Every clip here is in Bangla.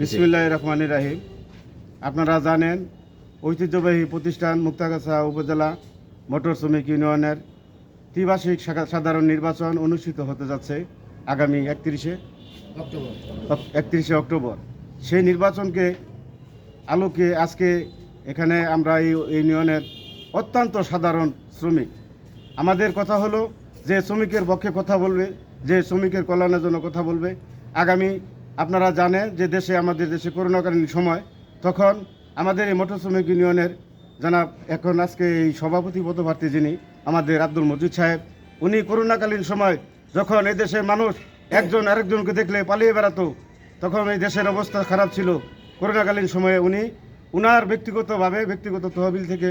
বিসমিল্লাহ রহমান রাহিম। আপনারা জানেন ঐতিহ্যবাহী প্রতিষ্ঠান মুক্তাগাছা উপজেলা মোটর শ্রমিক ইউনিয়নের ত্রিবার্ষিক সাধারণ নির্বাচন অনুষ্ঠিত হতে যাচ্ছে আগামী একত্রিশে অক্টোবর। একত্রিশে অক্টোবর। সেই নির্বাচনকে আলোকে আজকে এখানে আমরা এই ইউনিয়নের অত্যন্ত সাধারণ শ্রমিক। আমাদের কথা হলো যে শ্রমিকের পক্ষে কথা বলবে যে শ্রমিকের কল্যাণের জন্য কথা বলবে আগামী আপনারা জানেন যে দেশে আমাদের দেশে করোনাকালীন সময় তখন আমাদের এই মোটর শ্রমিক ইউনিয়নের জানাব এখন আজকে এই সভাপতি পদপ্রার্থী যিনি আমাদের আব্দুল মজিদ সাহেব উনি করোনাকালীন সময় যখন এই দেশের মানুষ একজন আরেকজনকে দেখলে পালিয়ে বেড়াতো তখন এই দেশের অবস্থা খারাপ ছিল। করোনাকালীন সময়ে উনি উনার ব্যক্তিগতভাবে ব্যক্তিগত তহবিল থেকে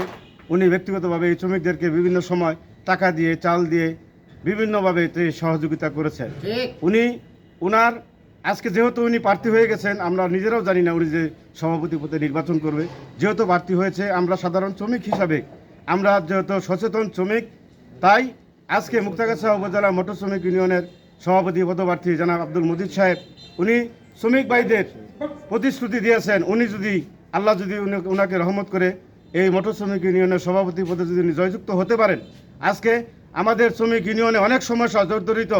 উনি ব্যক্তিগতভাবে এই শ্রমিকদেরকে বিভিন্ন সময় টাকা দিয়ে চাল দিয়ে বিভিন্নভাবে সহযোগিতা করেছেন। উনি উনার আজকে যেহেতু উনি প্রার্থী হয়ে গেছেন, আমরা নিজেরাও জানি না উনি যে সভাপতি পদে নির্বাচন করবে। যেহেতু প্রার্থী হয়েছে, আমরা সাধারণ শ্রমিক হিসাবে, আমরা যেহেতু সচেতন শ্রমিক, তাই আজকে মুক্তাগাছা উপজেলা মোটর শ্রমিক ইউনিয়নের সভাপতি পদপ্রার্থী জনাব আব্দুল মজিদ সাহেব, উনি শ্রমিক ভাইদের প্রতিশ্রুতি দিয়েছেন, উনি যদি, আল্লাহ যদি উনাকে রহমত করে এই মোটর শ্রমিক ইউনিয়নের সভাপতি পদে যদি উনি জয়যুক্ত হতে পারেন। আজকে আমাদের শ্রমিক ইউনিয়নে অনেক সমস্যা জর্জরিত।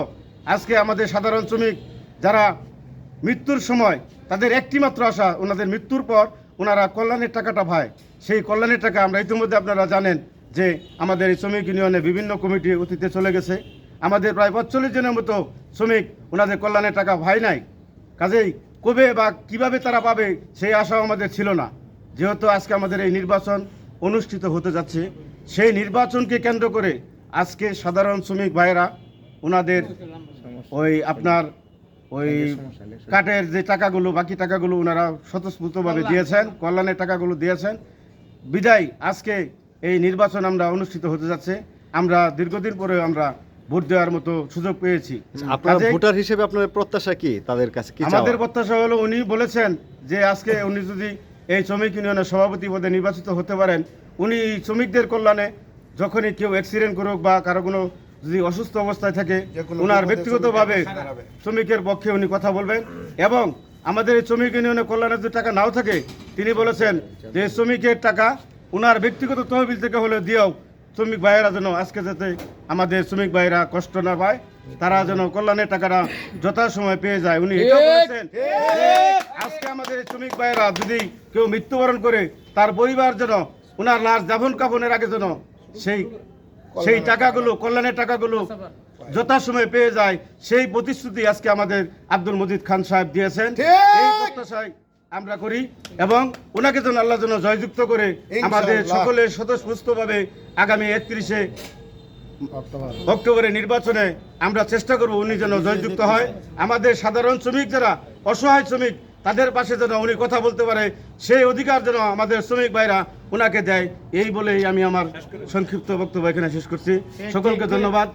আজকে আমাদের সাধারণ শ্রমিক যারা মৃত্যুর সময় তাদের একটি মাত্র আশা, ওনাদের মৃত্যুর পর ওনারা কল্যাণের টাকাটা পায় সেই কল্যাণের টাকা আমরা ইতিমধ্যে আপনারা জানেন যে আমাদের এই শ্রমিক ইউনিয়নে বিভিন্ন কমিটি অতীতে চলে গেছে। আমাদের প্রায় পঁচল্লিশ জনের মতো শ্রমিক ওনাদের কল্যাণের টাকা ভাই নাই। কাজেই কবে বা কীভাবে তারা পাবে সেই আশাও আমাদের ছিল না। যেহেতু আজকে আমাদের এই নির্বাচন অনুষ্ঠিত হতে যাচ্ছে, সেই নির্বাচনকে কেন্দ্র করে আজকে সাধারণ শ্রমিক ভাইয়েরা ওনাদের ওই আপনার ওই কাঠের যে টাকাগুলো বাকি টাকাগুলো ওনারা স্বতঃস্ফূর্তভাবে দিয়েছেন কল্যাণের টাকাগুলো দিয়েছেন। বিদায় আজকে এই নির্বাচন আমরা অনুষ্ঠিত হতে যাচ্ছে। আমরা দীর্ঘদিন পরে আমরা ভোট দেওয়ার মতো সুযোগ পেয়েছি। আপনার ভোটার হিসেবে আপনার প্রত্যাশা কি তাদের কাছে? কি আমাদের প্রত্যাশা হলো উনি বলেছেন যে আজকে উনি যদি এই শ্রমিক ইউনিয়নের সভাপতি পদে নির্বাচিত হতে পারেন উনি শ্রমিকদের কল্যাণে যখনই কেউ অ্যাক্সিডেন্ট করুক বা কারও কোনো যদি অসুস্থ অবস্থায় থাকে ওনার ব্যক্তিগতভাবে শ্রমিকের পক্ষে উনি কথা বলবেন। এবং আমাদের এই শ্রমিক ইউনিয়নের কল্যাণের যদি টাকা নাও থাকে তিনি বলেছেন যে শ্রমিকের টাকা ওনার ব্যক্তিগত তহবিল থেকে হলে দিয়েও শ্রমিক ভাইয়েরা যেন আজকে যাতে আমাদের শ্রমিক ভাইয়েরা কষ্ট না পায় তারা যেন কল্যাণের টাকাটা যথাসময় পেয়ে যায়। উনি এটাও বলেছেন আজকে আমাদের এই শ্রমিক ভাইয়েরা যদি কেউ মৃত্যুবরণ করে তার পরিবার যেন ওনার লাশ দাফন কাফনের আগে যেন সেই সেই টাকাগুলো কল্যাণের টাকাগুলো যথাসময়ে পেয়ে যায় সেই প্রতিশ্রুতি আজকে আমাদের আব্দুল মজিদ খান সাহেব দিয়েছেন। এই প্রত্যাশায় আমরা করি এবং ওনাকে যেন আল্লাহ যেন জয়যুক্ত করে আমাদের সকলের স্বতঃস্ফূর্তভাবে আগামী একত্রিশে অক্টোবরের নির্বাচনে আমরা চেষ্টা করব উনি যেন জয়যুক্ত হয়। আমাদের সাধারণ শ্রমিক যারা অসহায় শ্রমিক তাদের পাশে যেন উনি কথা বলতে পারে সেই অধিকার যেন আমাদের শ্রমিক ভাইরা ওনাকে দেয়। এই বলেই আমি আমার সংক্ষিপ্ত বক্তব্য এখানে শেষ করছি। সকলকে ধন্যবাদ।